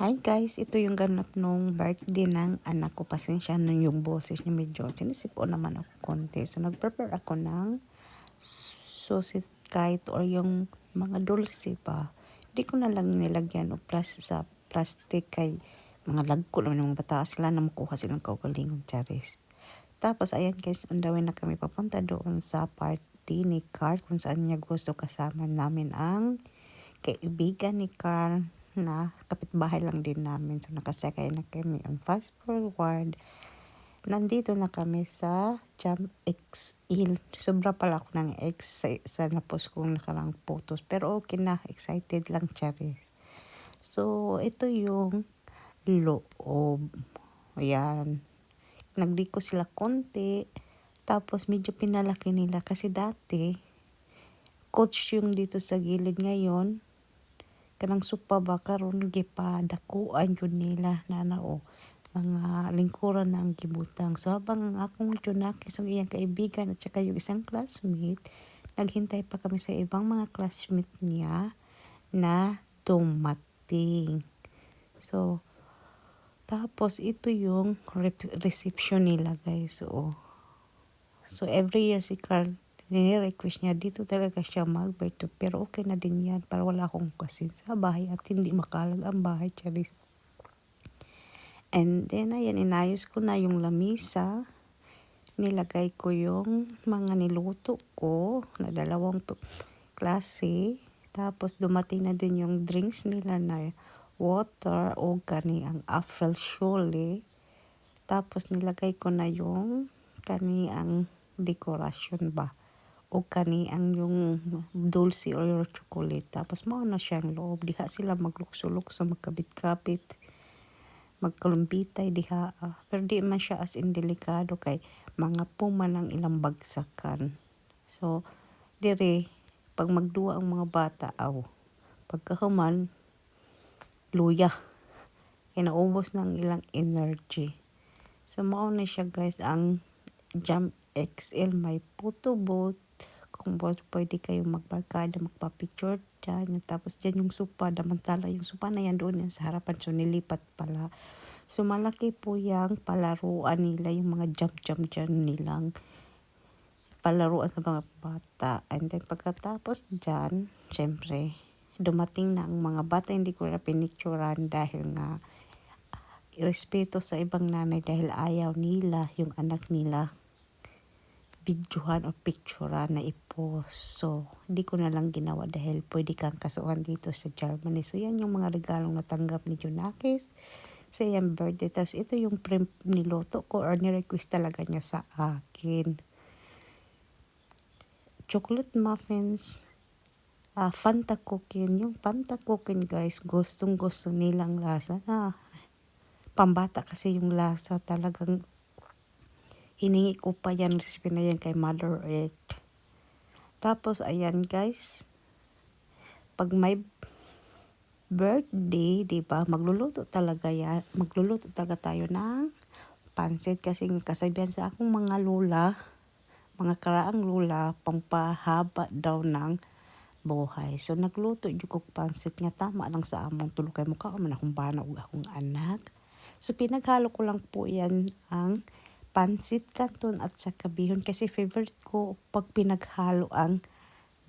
Hi guys, ito yung ganap nung birthday ng anak ko. Pasensya na yung boses niya medyo. Sinisip ko naman ako konti. So nag-prepare ako ng sausage kite or yung mga dulce pa. Hindi ko na lang nilagyan o plus sa plastic kay mga lagko naman ng mga bata sila na makuha silang kaugalingon charis. Tapos ayan guys, way na kami papunta doon sa party ni Carl kung saan niya gusto kasama namin ang kaibigan ni Carl na kapitbahay lang din namin. So nakasakay na kami ang fast forward. Nandito na kami sa Jam XL. Sobra pala ako ng X sa, sa napos kong nakarang photos. Pero okay na, excited lang charis. So ito yung loob. Ayan. Nagdiko sila konti. Tapos medyo pinalaki nila kasi dati coach yung dito sa gilid ngayon kanang supa ba karon gipadakuan yun nila na nao mga lingkuran na ang gibutang. So habang ang akong junakis ang iyang kaibigan at saka yung isang classmate, naghintay pa kami sa ibang mga classmate niya na dumating. So, tapos ito yung reception nila guys. So, so every year si Carl nire-request niya dito talaga siya mag-birthday. Pero okay na din yan para wala akong kasin sa bahay at hindi makalag ang bahay charis. And then ayan inayos ko na yung lamisa. Nilagay ko yung mga niluto ko na dalawang klase. Tapos dumating na din yung drinks nila na water o kani ang apple shole tapos nilagay ko na yung kani ang dekorasyon ba o kani ang yung dulce or your chocolate. Tapos mao na siyang loob. Diha sila maglukso-lukso, magkabit-kapit, magkalumbitay diha. Uh, pero di man siya as in delikado kay mga puma ng ilang bagsakan. So, dire, pag magduwa ang mga bata, aw, pagkahuman, luya. Kaya naubos ng ilang energy. So, mao na siya guys, ang Jump XL may photo booth kung pwede kayo magbarkada, magpa-picture dyan. Tapos dyan yung supa, damantala yung supa na yan doon yan sa harapan. So nilipat pala. So malaki po yung palaruan nila, yung mga jump-jump dyan nilang palaruan sa mga bata. And then pagkatapos dyan, syempre, dumating na ang mga bata, hindi ko na pinicturan dahil nga respeto sa ibang nanay dahil ayaw nila yung anak nila videohan o picturean na i-post. So, hindi ko na lang ginawa dahil pwede kang kasuhan dito sa Germany. So, yan yung mga regalong natanggap ni Junakis sa iyang birthday. Tapos, ito yung print niloto ko or ni-request talaga niya sa akin. Chocolate muffins, uh, Fanta cooking. Yung Fanta cooking guys, gustong gusto nilang lasa. Ah, pambata kasi yung lasa talagang hiningi ko pa yan recipe na yan kay Mother Earth. Tapos, ayan guys, pag may birthday, di ba, magluluto talaga yan, magluluto talaga tayo ng pansit kasi kasabihan sa akong mga lula, mga karaang lula, pangpahaba daw ng buhay. So, nagluto yung kong pansit nga tama lang sa among tulog kay mukha man akong bana ug akong anak. So, pinaghalo ko lang po yan ang pansit canton at saka bihon kasi favorite ko pag pinaghalo ang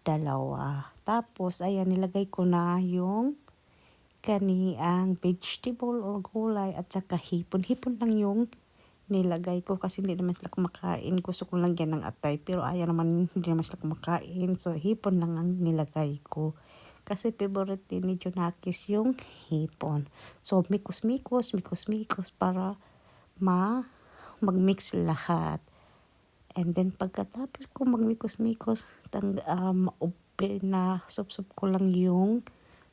dalawa. Tapos, ayan, nilagay ko na yung kani ang vegetable or gulay at saka hipon. Hipon lang yung nilagay ko kasi hindi naman sila kumakain. Gusto ko lang yan ng atay pero ayaw naman hindi naman sila kumakain. So, hipon lang ang nilagay ko. Kasi favorite din ni Junakis yung hipon. So, mikos-mikos, mikos-mikos para ma mag-mix lahat. And then pagkatapos ko magmikos-mikos, tang, um, na sup-sup ko lang yung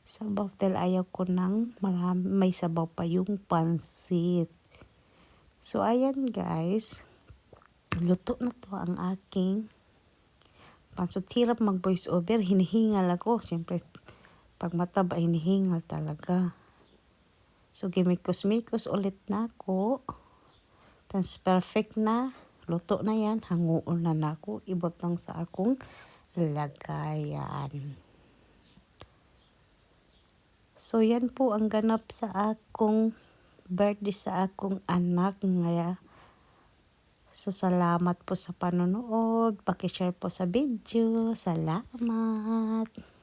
sabaw dahil ayaw ko nang marami, may sabaw pa yung pansit. So ayan guys, luto na to ang aking pansot. Hirap mag voice over, hinihingal ako. Siyempre, pag mataba, hinihingal talaga. So gimikos-mikos ulit na ako. Tapos perfect na. Luto na yan. Hanguon na na ako. Ibot lang sa akong lagayan. So, yan po ang ganap sa akong birthday sa akong anak. Ngaya, so salamat po sa panonood. Pakishare po sa video. Salamat.